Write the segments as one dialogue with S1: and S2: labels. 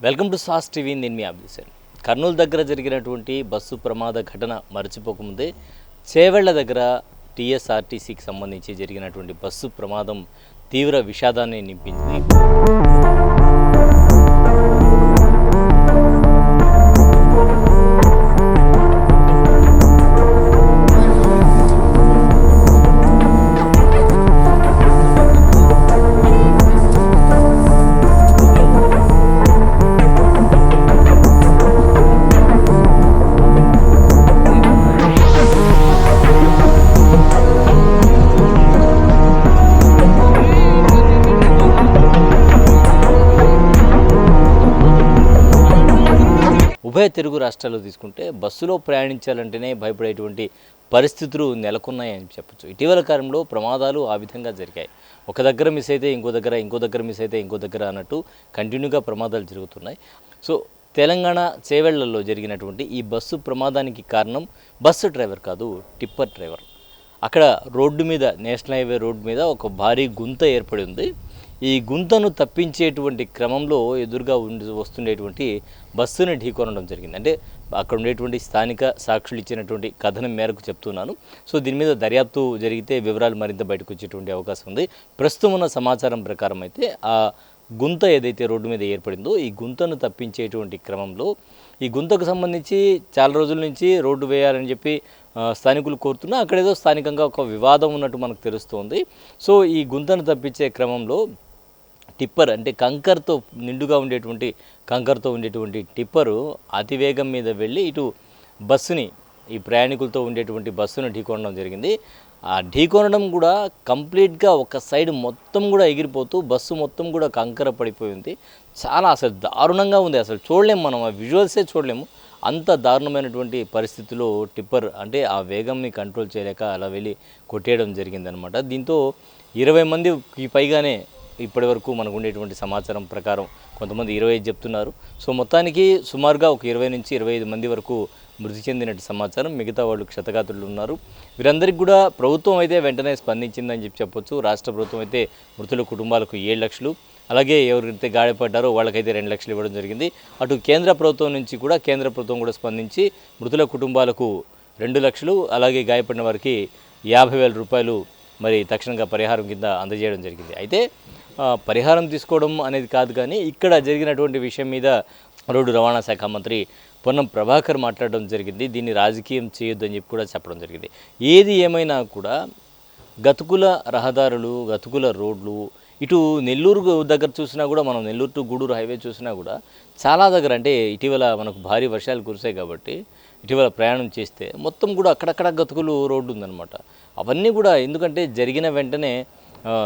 S1: Welcome to sauce TV నేను మీ అభిషేక్ కర్నూలు దగ్గర జరిగినటువంటి బస్సు ప్రమాద ఘటన మరచిపోకముందే చేవెళ్ళ దగ్గర టీఎస్ఆర్టీసీకి సంబంధించి జరిగినటువంటి బస్సు ప్రమాదం తీవ్ర విషాదాన్ని నింపింది. ఉభయ తెలుగు రాష్ట్రాల్లో తీసుకుంటే బస్సులో ప్రయాణించాలంటేనే భయపడేటువంటి పరిస్థితులు నెలకొన్నాయని చెప్పొచ్చు. ఇటీవల కాలంలో ప్రమాదాలు ఆ విధంగా జరిగాయి. ఒక దగ్గర మిస్ అయితే ఇంకో దగ్గర ఇంకో దగ్గర మిస్ అయితే ఇంకో దగ్గర అన్నట్టు కంటిన్యూగా ప్రమాదాలు జరుగుతున్నాయి. సో తెలంగాణ చేవెళ్ళలో జరిగినటువంటి ఈ బస్సు ప్రమాదానికి కారణం బస్సు డ్రైవర్ కాదు టిప్పర్ డ్రైవర్. అక్కడ రోడ్డు మీద నేషనల్ హైవే రోడ్డు మీద ఒక భారీ గుంత ఏర్పడి ఉంది. ఈ గుంతను తప్పించేటువంటి క్రమంలో ఎదురుగా ఉండి వస్తుండేటువంటి బస్సుని ఢీకొనడం జరిగింది. అంటే అక్కడ ఉండేటువంటి స్థానిక సాక్షులు ఇచ్చినటువంటి కథనం మేరకు చెప్తున్నాను. సో దీని మీద దర్యాప్తు జరిగితే వివరాలు మరింత బయటకు వచ్చేటువంటి అవకాశం ఉంది. ప్రస్తుతం ఉన్న సమాచారం ప్రకారం అయితే ఆ గుంత ఏదైతే రోడ్డు మీద ఏర్పడిందో ఈ గుంతను తప్పించేటువంటి క్రమంలో ఈ గుంతకు సంబంధించి చాలా రోజుల నుంచి రోడ్డు వేయాలని చెప్పి స్థానికులు కోరుతున్నా అక్కడ ఏదో స్థానికంగా ఒక వివాదం ఉన్నట్టు మనకు తెలుస్తోంది. సో ఈ గుంతను తప్పించే క్రమంలో టిప్పర్ అంటే కంకర్తో నిండుగా ఉండేటువంటి కంకర్తో ఉండేటువంటి టిప్పరు అతివేగం మీద వెళ్ళి ఇటు బస్సుని ఈ ప్రయాణికులతో ఉండేటువంటి బస్సును ఢీకొనడం జరిగింది. ఆ ఢీకొనడం కూడా కంప్లీట్గా ఒక సైడ్ మొత్తం కూడా ఎగిరిపోతూ బస్సు మొత్తం కూడా కంకర పడిపోయింది చాలా అసలు దారుణంగా ఉంది. అసలు చూడలేము మనం ఆ విజువల్సే చూడలేము. అంత దారుణమైనటువంటి పరిస్థితిలో టిప్పర్ అంటే ఆ వేగంని కంట్రోల్ చేయలేక అలా వెళ్ళి కొట్టేయడం జరిగిందనమాట. దీంతో ఇరవై మందికి పైగానే ఇప్పటి వరకు మనకు ఉండేటువంటి సమాచారం ప్రకారం కొంతమంది ఇరవై ఐదు చెప్తున్నారు. సో మొత్తానికి సుమారుగా ఒక ఇరవై నుంచి ఇరవై ఐదు మంది వరకు మృతి చెందినట్టు సమాచారం మిగతా వాళ్ళు క్షతగాతులు ఉన్నారు. వీరందరికీ కూడా ప్రభుత్వం అయితే వెంటనే స్పందించిందని చెప్పి చెప్పొచ్చు. రాష్ట్ర ప్రభుత్వం అయితే మృతుల కుటుంబాలకు ఏడు లక్షలు అలాగే ఎవరైతే గాయపడ్డారో వాళ్ళకైతే రెండు లక్షలు ఇవ్వడం జరిగింది. అటు కేంద్ర ప్రభుత్వం నుంచి కూడా కేంద్ర ప్రభుత్వం కూడా స్పందించి మృతుల కుటుంబాలకు రెండు లక్షలు అలాగే గాయపడిన వారికి యాభై వేల రూపాయలు మరి తక్షణంగా పరిహారం కింద అందజేయడం జరిగింది. అయితే పరిహారం తీసుకోవడం అనేది కాదు కానీ ఇక్కడ జరిగినటువంటి విషయం మీద రోడ్డు రవాణా శాఖ మంత్రి పొన్నం ప్రభాకర్ మాట్లాడడం జరిగింది. దీన్ని రాజకీయం చేయొద్దని చెప్పి కూడా చెప్పడం జరిగింది. ఏది ఏమైనా కూడా గతుకుల రహదారులు గతుకుల రోడ్లు ఇటు నెల్లూరు దగ్గర చూసినా కూడా మనం నెల్లూరు టు గూడూరు హైవే చూసినా కూడా చాలా దగ్గర అంటే ఇటీవల మనకు భారీ వర్షాలు కురిసాయి కాబట్టి ఇటీవల ప్రయాణం చేస్తే మొత్తం కూడా అక్కడక్కడ గతుకులు రోడ్డు ఉందన్నమాట. అవన్నీ కూడా ఎందుకంటే జరిగిన వెంటనే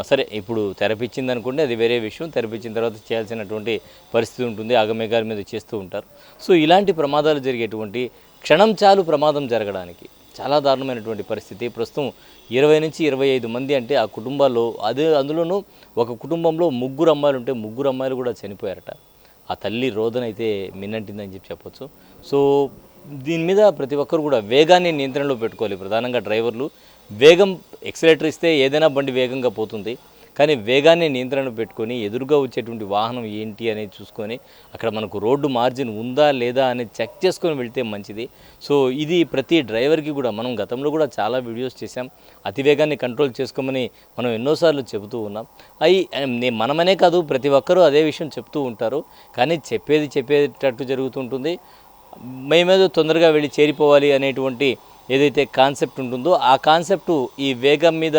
S1: సరే ఇప్పుడు తెరపించింది అనుకుంటే అది వేరే విషయం. తెరపించిన తర్వాత చేయాల్సినటువంటి పరిస్థితి ఉంటుంది ఆగమేఘాల మీద చేస్తూ ఉంటారు. సో ఇలాంటి ప్రమాదాలు జరిగేటువంటి క్షణం చాలు ప్రమాదం జరగడానికి చాలా దారుణమైనటువంటి పరిస్థితి. ప్రస్తుతం ఇరవై నుంచి ఇరవై ఐదు మంది అంటే ఆ కుటుంబాల్లో అదే అందులోనూ ఒక కుటుంబంలో ముగ్గురు అమ్మాయిలు ఉంటే ముగ్గురు అమ్మాయిలు కూడా చనిపోయారట. ఆ తల్లి రోదన అయితే మిన్నంటిందని చెప్పి చెప్పొచ్చు. సో దీని మీద ప్రతి ఒక్కరు కూడా వేగాన్ని నియంత్రణలో పెట్టుకోవాలి. ప్రధానంగా డ్రైవర్లు వేగం ఎక్సలేటర్ ఇస్తే ఏదైనా బండి వేగంగా పోతుంది. కానీ వేగాన్ని నియంత్రణ పెట్టుకొని ఎదురుగా వచ్చేటువంటి వాహనం ఏంటి అనేది చూసుకొని అక్కడ మనకు రోడ్డు మార్జిన్ ఉందా లేదా అనేది చెక్ చేసుకొని వెళ్తే మంచిది. సో ఇది ప్రతి డ్రైవర్కి కూడా మనం గతంలో కూడా చాలా వీడియోస్ చేసాం అతివేగాన్ని కంట్రోల్ చేసుకోమని మనం ఎన్నోసార్లు చెబుతూ ఉన్నాం. అవి నే- మనమనే కాదు ప్రతి ఒక్కరూ అదే విషయం చెప్తూ ఉంటారు. కానీ చెప్పేది చెప్పేటట్టు జరుగుతుంటుంది మేమేదో తొందరగా వెళ్ళి చేరిపోవాలి అనేటువంటి ఏదైతే కాన్సెప్ట్ ఉంటుందో ఆ కాన్సెప్ట్ ఈ వేగం మీద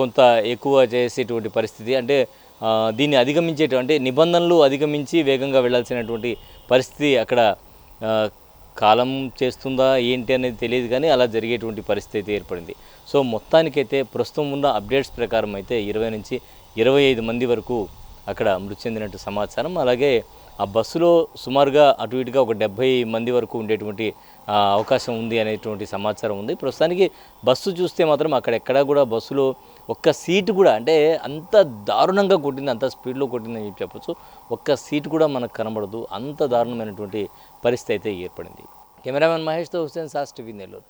S1: కొంత ఎక్కువ చేసేటువంటి పరిస్థితి. అంటే దీన్ని అధిగమించేటువంటి అంటే నిబంధనలు అధిగమించి వేగంగా వెళ్ళాల్సినటువంటి పరిస్థితి అక్కడ కాలం చేస్తుందా ఏంటి అనేది తెలియదు కానీ అలా జరిగేటువంటి పరిస్థితి అయితే ఏర్పడింది. సో మొత్తానికైతే ప్రస్తుతం ఉన్న అప్డేట్స్ ప్రకారం అయితే ఇరవై నుంచి ఇరవై ఐదు మంది వరకు అక్కడ మృతి చెందినట్టు సమాచారం. అలాగే ఆ బస్సులో సుమారుగా అటు ఇటుగా ఒక డెబ్భై మంది వరకు ఉండేటువంటి అవకాశం ఉంది అనేటువంటి సమాచారం ఉంది. ప్రస్తుతానికి బస్సు చూస్తే మాత్రం అక్కడ ఎక్కడా కూడా బస్సులో ఒక్క సీటు కూడా అంటే అంత దారుణంగా కొట్టింది అంత స్పీడ్లో కొట్టిందని చెప్పి చెప్పచ్చు. ఒక్క సీటు కూడా మనకు కనబడదు. అంత దారుణమైనటువంటి పరిస్థితి అయితే ఏర్పడింది. కెమెరామెన్ మహేష్తో హుస్సేన్ సాస్ టీవీ నెల్లూరు.